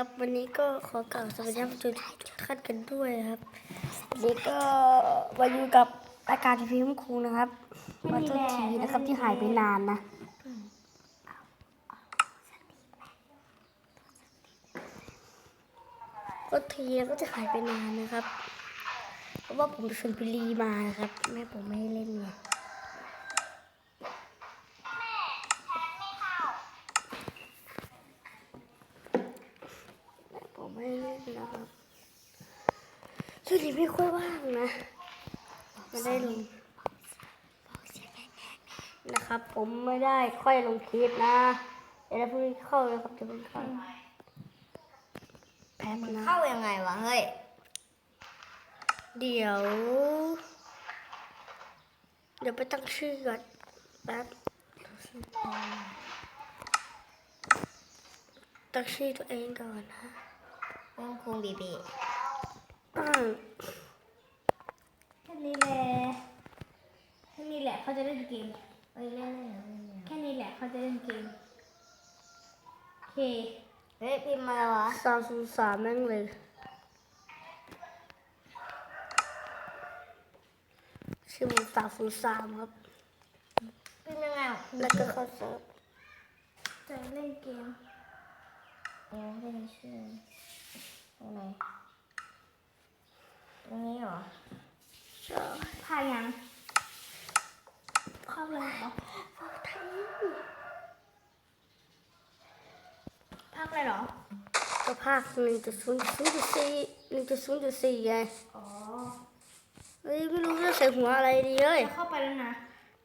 ครับ วันนี้ก็ขอกล่าวสวัสดีทุกท่านกันด้วยครับวันนี้ก็มาอยู่กับรายการทีพีมครูนะครับมาทุกทีนะครับที่หายไปนานนะก็ทีก็จะหายไปนานนะครับ เพราะว่าผมชวนพิลีมานะครับแม่ผมไม่ให้เล่นไง ผมไม่เล่นนะครับ ช่วงนี้ไม่ค่อยว่างนะไม่ได้ลงนะครับ ผมไม่ได้ค่อยลงคลิปนะเดี๋ยวพรุ่งนี้เข้าเลยครับเดี๋ยวพรุ่งนี้เข้าแป๊บนะเข้ายังไงวะเฮ้ย เดี๋ยว เดี๋ยวไปตั้งชื่อก่อนแป๊บตั้งชื่อตัวเองก่อนนะเรื่องคุงบีบีอืม แค่นี้แหละแค่นี้แหละเขาจะเล่นเกมเฮ้ยเล่นเล่นเล่นเล่นแค่นี้แหละเขาจะเล่นเกมโอเคเฮ้ยพิมพ์มาแล้ววะสามศูนย์สามแม่งเลยชื่อมันสามศูนย์สามครับพิมพ์ยังไงอะแล้วก็เข้าเซิร์ฟจะเล่นเกมเดี๋ยวเป็นชื่อตรงไหน ตรงนี้เหรอใช่พายังเข้าเลยเหรอภาคอะไรเหรอ ก็ภาคหนึ่งจุดศูนย์ศูนย์จุดสี่หนึ่งจุดศูนย์จุดสี่ไงอ๋อเฮ้ยไม่รู้จะใส่หัวอะไรดีเลยจะเข้าไปแล้วนะ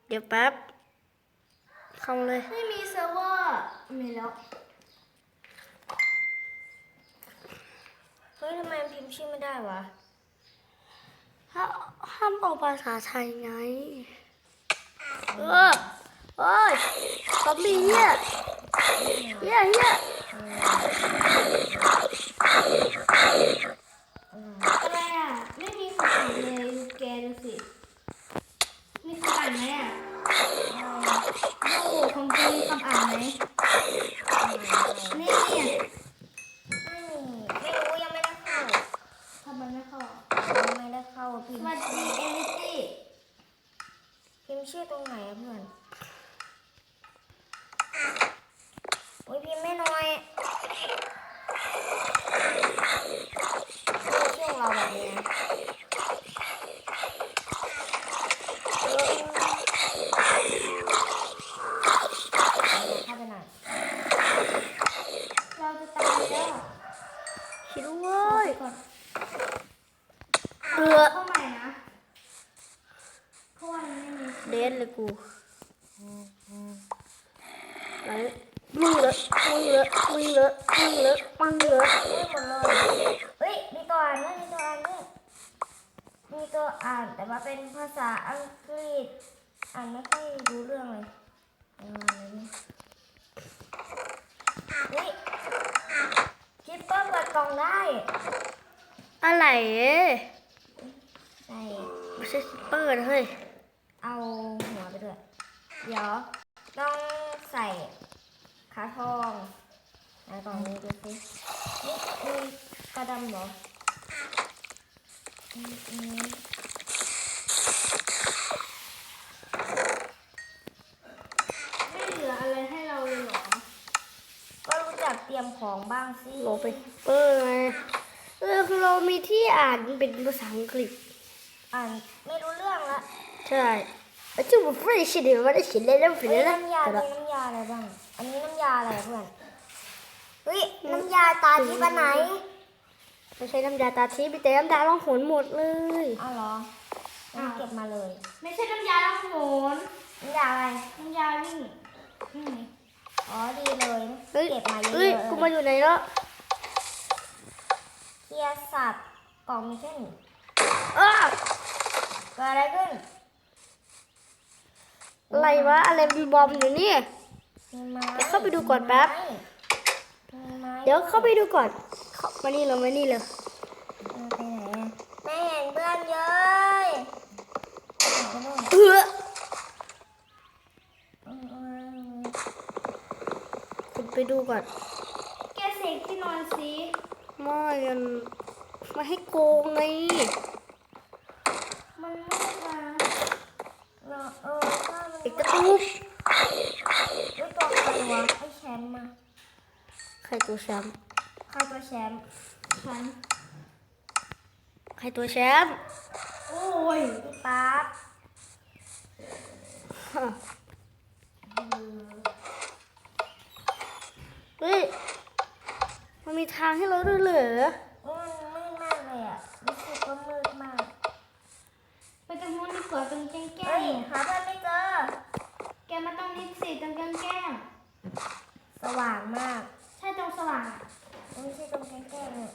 เดี๋ยวแป๊บ เข้ามาเลย ไม่มีเซิร์ฟเวอร์ มีแล้ว เฮ้ยทำไมพิมพ์ชื่อไม่ได้วะ ห้าห้ามออกภาษาไทยไง เออโอ้ยซอมบี้เฮียเฮียเฮีย อะไรอะ ไม่มีคนอ่านเลยยูแกดูสิมีคำอ่านไหมอะโอ้โหของจริงมีคำอ่านไหมนี่เนี่ย ไม่มีไม่รู้ยังไม่ได้เข้า ทำไมไม่เข้าอะ ยังไม่ได้เข้าพิ ส มพ์ วัสดีเอลิตี้ พิมพ์ชื่อตรงไหนอะเพื่อนโอ้ยพิมพ์ไม่น้อยชื่อของเราแบบนี้นะเข้าไปหน่อย เราจะตายแล้ว คิดเว้ย ก่อน เอือ เข้าใหม่นะเพราะว่ามันไม่มี เดนเลยกูไหนมึงเลยมึงเลยมึงเลยมึงเลยมึงเลยเฮ้ยหมดเลยเฮ้ยมีตัวอ่านด้วยมีตัวอ่านด้วยมีตัวอ่านแต่ว่าเป็นภาษาอังกฤษ อ่านไม่ค่อยรู้เรื่องเลยเอามาเลยนี่เฮ้ยคิปเปอร์เปิดกล่องได้ อะไรเอ้ยใส่ไม่ใช่ซุปเปอร์นะเฮ้ย เอาหัวไปด้วย เดี๋ยวต้องใส่ขาทองในกล่องนี้ดูสินี่มีกระดำเหรออืมอืมไม่เหลืออะไรให้เราเลยเหรอ ก็รู้จักเตรียมของบ้างสิโลไปเปอร์ไงเออคือเรามีที่อ่านเป็นภาษาอังกฤษ อ่านไม่รู้เรื่องละ ใช่แล้วจะบอกว่าฉันเดี๋ยวว่าได้ฉันได้แล้วผิดเฮ้ยแล้วนะน้ำยาแต่มีละน้ำยาอะไรบ้าง อันนี้น้ำยาอะไรเพื่อนเฮ้ยน้ำยาตาที่ปะไหนไม่ใช่น้ำยาตาทิพย์มีแต่น้ำยาล่องหนหมดเลยอ้าวเหรองั้นเก็บมาเลย ไม่ใช่น้ำยาล้างโหนน้ำยาอะไรน้ำยาวิ่งนี่ไงอ๋อดีเลยเฮ้ยเก็บมาเยอะเฮ้ยๆกูมาอยู่ไหนแล้วเคลียร์สัตว์กล่องมีแค่นี้อ้าเกิดอะไรขึ้น อะไรวะอะไรเป็นบอมอยู่นี่มีไม้เดี๋ยวเข้าไปดูก่อนแป๊บมีไม้เดี๋ยวเข้าไปดูก่อน เข้ามานี่เลยมานี่เลยเออไปไหนอะไม่เห็นเพื่อนเย้ยไปไหนกันนู่นเอออืมคุณไปดูก่อน แกเสกเทที่นอนสิไม่กันมาให้โกงไง มันมืดนะเราเออถ้ามัน ไอ้ก ระตูบรู้ตัวใครวะไอแชมป์มาใครตัวแชมป์ใครตัวแชมป์ฉันใครตัวแชมป์โอ้ยพี่ปั๊บฮะเฮ้ยมันมีทางให้เราด้วยเหรอโอ้ยมันมืดมากเลยอะรู้สึกว่ามืดมาก ไปตรงนู้นดีกว่าตรงแก้งแก้งหาเพื่อนไม่เจอ แกมาตรงนี้สิตรงแก้งแก้งสว่างมากใช่ตรงสว่างอะไม่ใช่ตรงแก้งๆเลย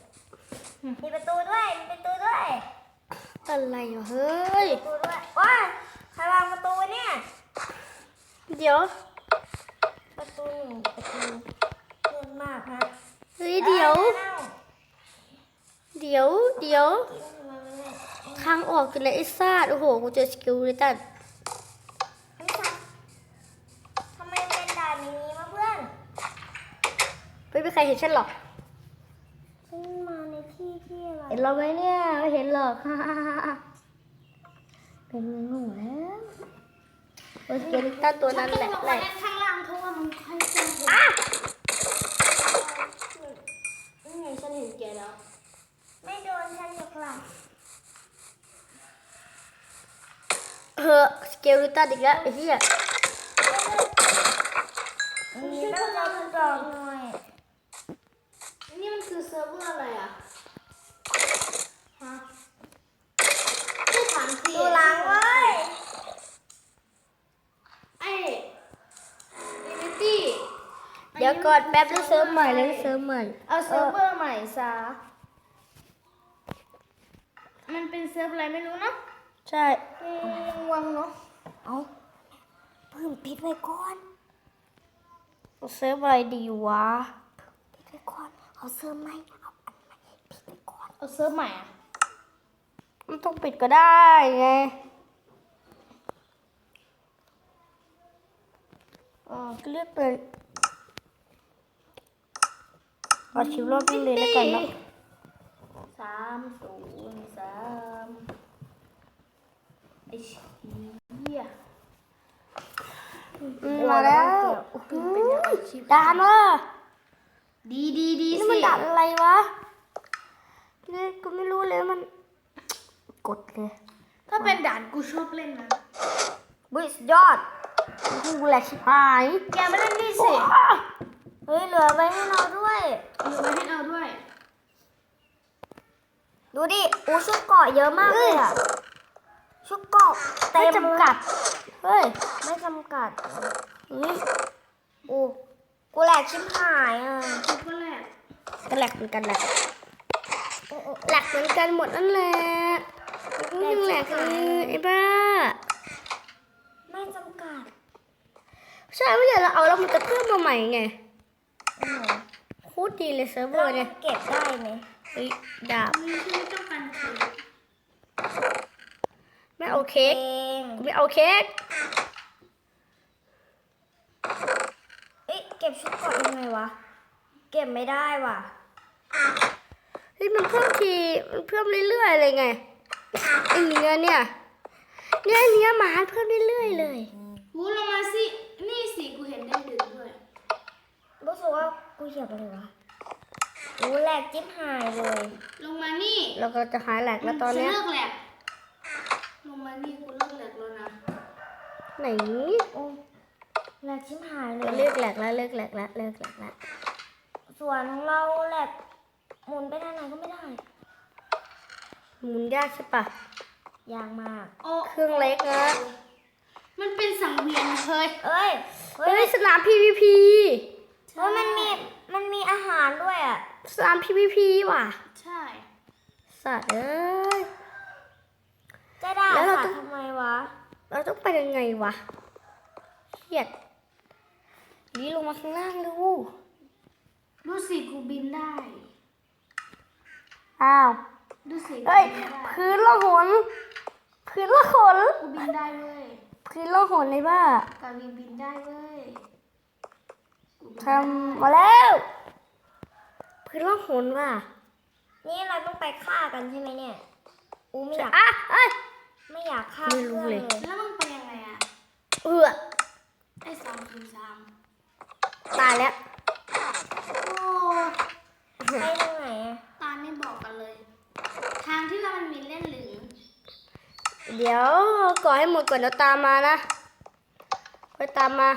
มีประตูด้วยมีประตูด้วยอะไรวะเฮ้ยประตูด้วยว้ายใครวางประตูเนี่ยเดี๋ยว ประตูหนึ่งประตูมืดมากฮะเฮ้ยเดี๋ยวอ้าเดี๋ยว เดี๋ยวกินทำไมมันเนี่ยทางออกคืออะไรไอ้ซาดโอ้โหกูเจอสกิลเลยตัน เฮ้ยสัตว์ทำไมเป็นด่านอย่างนี้วะเพื่อน ไม่มีใครเห็นฉันหรอกฉันมาในที่ที่อะไรเห็นเราไหมเนี่ยไม่เห็นหรอกเป็นหนูแล้วโอ้ยสเกลิตันตัวนั้นแหละฉัแหต้ละองลงมาเล่นข้างล่างเพราะว่ามันค่อยจะเห็นอะนี่ไงฉันเห็นแกแล้ว ไม่โดนฉันหรอกล่ะเออสเกลิตันอีกแล้วไอ้เหี้ยมีต้องเรากรองหน่อย นี่มันคือเซิร์ฟเวอร์อะไรอะ ฮะชื่อฐานสิดูหลังเว้ยไอ้ลิมิตี้เดี๋ยวก่อนแป๊บแล้วเซิร์ฟใหม่แล้วเซิร์ฟใหม่เอาเซิร์ฟเวอร์ใหม่ซะ มันเป็นเซิร์ฟอะไรไม่รู้นะใช่อืมวังเนาะ เอาเพิ่มปิดไว้ก่อน เซิร์ฟอะไรดีวะปิดไว้ก่อน เอาเสื้อไหมเอาอันใหม่ปิดไว้ก่อนเอาเซิร์ฟใหม่อะมันต้องปิดก็ได้ไงอ๋อก็เลือกเป็นเอาชิวรอบนี้เลยแล้วกันเนาะสามศูนย์สามไอ้เชี่ยอืมมาแล้วด่านวะ ดีดีดีนี่สิมันด่านอะไรวะเนี่ยกูไม่รู้เลยมัน กดเลย ถ้าเป็นด่านกูชอบเล่นนะบุยสุดยอดกูแหลกชิบหายแกมาเล่นนี่สิเฮ้ยเหลือไว้ให้เราด้วยเอาไว้ให้เอาด้วย ดูดิอูชุดเกาะเยอะมากเลยอะชุดเกาะเต็ไม่มจำกัด เฮ้ย ไม่จำกัดเฮ้ยอู กูแหลกชิบหายอะคิดว่าแหละก็แหลกเหมือนกันแหละโอ้โอ้แหลกเหมือนกันหมดนั่นแหละกูยังแหลกเลยไอ้บ้า ไม่จำกัด ใช่ไม่ใช่เราเอาแล้วมันจะเพิ่มมาใหม่ไงอืมโคตรดีเลยเซิร์ฟเวอเราร์เนี่ยเก็บได้ไหมเฮ้ยดาบมีชื่อต้องการคือไม่เอาเค้กเองกูไม่เอาเค้ก เอ้ยเก็บชุดเกาะยังไงวะ เก็บไม่ได้ว่ะเฮ้ยมันเพิ่มทีมันเพิ่มเรื่อยๆเลยไงไอ้เนื้อเนี่ยเนี่ยเนื้อหมาเพิ่มเรื่อยๆเลยหูลงมาสิ นี่สิกูเห็นได้ดึงด้วยรู้สึกว่ากูเหยียบอะไรวะกูแหลกจิ๊บหายเลย ลงมานี่แล้วก็จะหายแหลกแล้วตอนเนี้ยฉัเลิกแหลกลงมานี่กูเลิกแหลกแล้วนะโไหนอ้ แหลกจิ๊บหายเลเรายเลิกแหลกแล้วเลิกแหลกแล้วเลิกแหลกแล้วส่วนของเราแหลกหมุนไปทางไหนก็ไม่ได้ หมุนยากใช่ปะยากมากโอ้เครื่องเล็กนะมันเป็นสังเวียนเฮ้ยเอ้ยเฮ้เฮ้ยยสนาม PVP เฮ้ยมันมีมันมีอาหารด้วยอะสนาม PVP ว่ะ ใช่ สัตว์เอ้ยจะด่าแล้วเราสัตต้องว์ทำไมวะ เราต้องไปยังไงวะเครียด นี่ลงมาข้างล่างดูดูสิกูบินได้ อ้าว ดูสิกูเฮ้ยบินได้พื้นละหน พื้นละหน กูบินได้เว้ย พื้นละหนเลยบ้ากาวีบินได้เว้ยกูบินทำมาแล้ว พื้นล่องหนว่ะ นี่เราต้องไปฆ่ากันใช่ไหมเนี่ย อูไม่อยากอะเอ้ยไม่อยากฆ่าไม่รู้เพื่อนเลยเลยแล้วมึงไปยังไงอะ เอือไอ้สามคูณสาม ตายแล้วโอ้ไปตรงไหนอะตาไม่บอกกันเลย ทางที่เรามันมีเล่นหรือเดี๋ยวก่อให้หมดก่อนเดี๋ยวตามมานะไปตามมา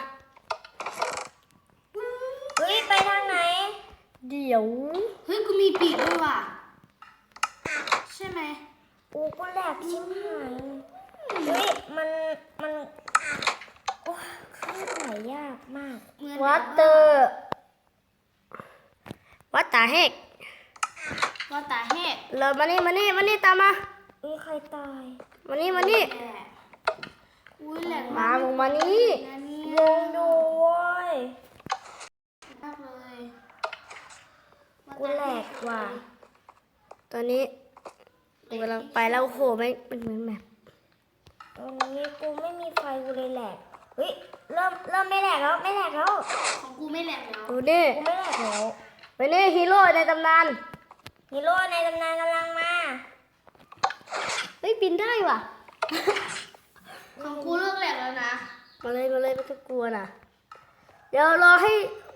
เฮ้ยไปทางไหน เดี๋ยว เฮ้ยกูมีปีกด้วยว่ะ ใช่ไหม อูก็แหลกชิบหายเฮ้ยมันมันโอ้เคลื่อนไหว ยากมากเหมือนวัตเตอร์วัดตาเฮกว่าตาเฮกเรามานี่มานี่มานี่ตามมาอุ้ยใครตายมานี่มานี่แหละอุ้ยแหลกมาลงมานี่นะเนี่ลงดูเว้ยมากเลยกูแหลกว่ะตอนนี้กูกำลังไปแล้วโอ้โหไม่เป็นเหมือนแบบตรงนี้กูไม่มีไฟกูเลยแหลก เฮ้ยเริ่มเริ่มไม่แหลกแล้วไม่แหลกแล้วของกูไม่แหลกแล้วดูนี่กูไม่แหลกแล้วไปนี่ฮีโร่ในตำนานฮีโร่ในตำนานกำลังมาเฮ้ยบินได้ว่ะ ของกูเลิกแหลกแล้วนะ มาเลยมาเลยไม่ต้องกลัวนะเดี๋ยวรอให้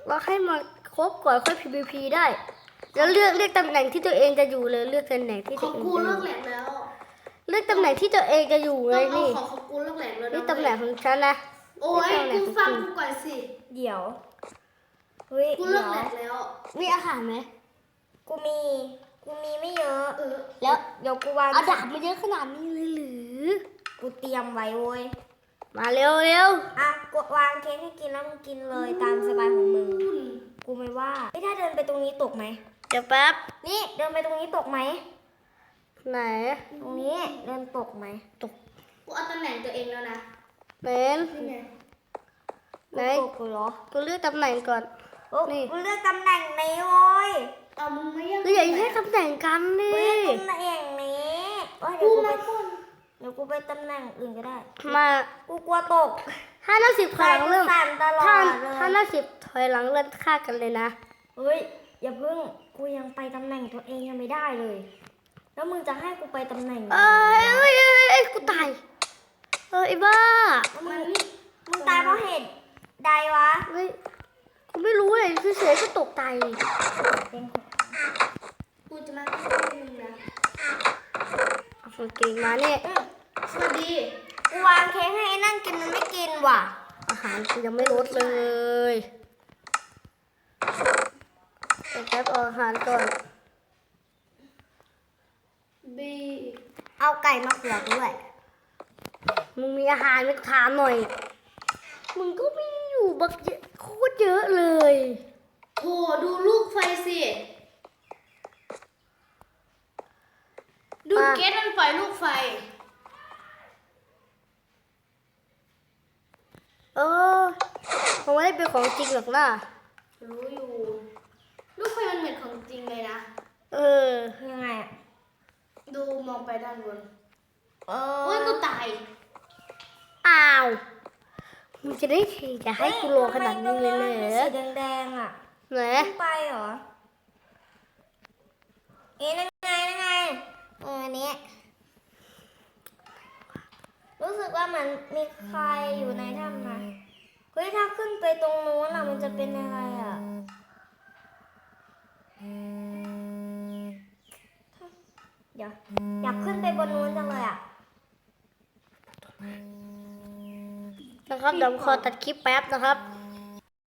รอให้มาครบก่อนค่อย PVP ได้ แล้วเลือกเลือกตำแหน่งที่ตัวเองจะอยู่เลยเลือกตำแหน่งที่ขตัอวงเองกูจะอเลิยู่กแหลกแล้วเลือกตำแหน่งที่ตัวเองจะอยู่เลต้องยเอานี่ของของกูเลิกแหลกแล้วนี่นะตำแหน่งของฉันนะ โอ้ยกูฟังกูก่อนสิ เดี๋ยวเฮ้ยกูเลิเดี๋ยวกแหลกแล้ว มีอาหารไหม กูมี กูมีไม่เยอะ เออ แล้วเดี๋ยวกูวางเอาดาบมาเยอะขนาดนี้เลยหรือ กูเตรียมไว้เว้ย มาเร็วเร็วอะกดวางเค้กให้กินแล้วมึงกินเลยตามสบายของมึงอืมกูไม่ว่าไอ้ยถ้าเดินไปตรงนี้ตกไหม เดี๋ยวแป๊บ นี่เดินไปตรงนี้ตกไหม ไหน ตรงนี้เดินตกไหมกูเอาตำแหน่งตัวเองแล้วนะ เมนนี่ไงไหนตกเหรอกูเลือกตำแหน่งก่อนโอ้นี่กูเลือกตำแหน่งนี้โว้ยเอามึงไม่ยังเราอยากให้ตำแหน่งกันดิกูเลือกตำแหน่งนี้โอ้ยเดี๋ยวกูไปเดี๋ยวกูไปตำแหน่งอื่นก็ได้ มา กูกลัวตกห้าหน้าสิบถอยหลังเริ่มสั่นตลอถ้าดเลถ้ายหน้าสิบถอยหลังเริ่มฆ่ากันเลยนะ เฮ้ย อย่าเพิ่ง กูยังไปตำแหน่งตัวเองยังไม่ได้เลย แล้วมึงจะให้กูไปตำแหน่งไหนเอ้ยเอ้ยเอ้ยเอ้ยกูตายเออไอ้บ้าแล้วมึงมึงตายเพราะเหตุใดวะเฮ้ยกูไม่รู้เลยคือเฉยๆก็ตกตายเป็นกูจะมาให้มึงนะเอาคนเก่งมาเนี่ยอืมสวัสดีกูวางเค้กให้ไอ้นั่นกินมันไม่กินว่ะ อาหารกูยังไม่ลดเลยเดี๋ยวแป๊บเอาอาหารก่อนบีเอาไก่มาเผือกด้วย มึงมีอาหารไหม่ถามหน่อย มึงก็มีอยู่บักเยอะโคตรเยอะเลยโหดูลูกไฟสิ ดูอะเกตมันปล่อยลูกไฟ เออมันไม่ได้เป็นของจริงหรอกนะรู้อยู่ ลูกไฟมันเหมือนของจริงเลยนะ เออ ยังไงอะดูมองไปด้านบน เอโอ้ยกูตายอ้าว มึงจะได้ทีจะให้กูรอขนาดนี้เลยเหรทำไมตรงอนั้นมันสีแดงๆอะไหนมึงไปเหรอ เอ๊ะนั่นไงนั่นไงเอออันนี้รู้สึกว่ามันมีใครอยู่ในถ้ำนะเฮ้ยถ้าขึ้นไปตรงนู้นอะมันจะเป็นยังไงอะเดี๋ยวอยากขึ้นไปบนนู้นจังเลยอะ นะครับเดี๋ยวผมขอตัดคลิปแป๊บนะครับ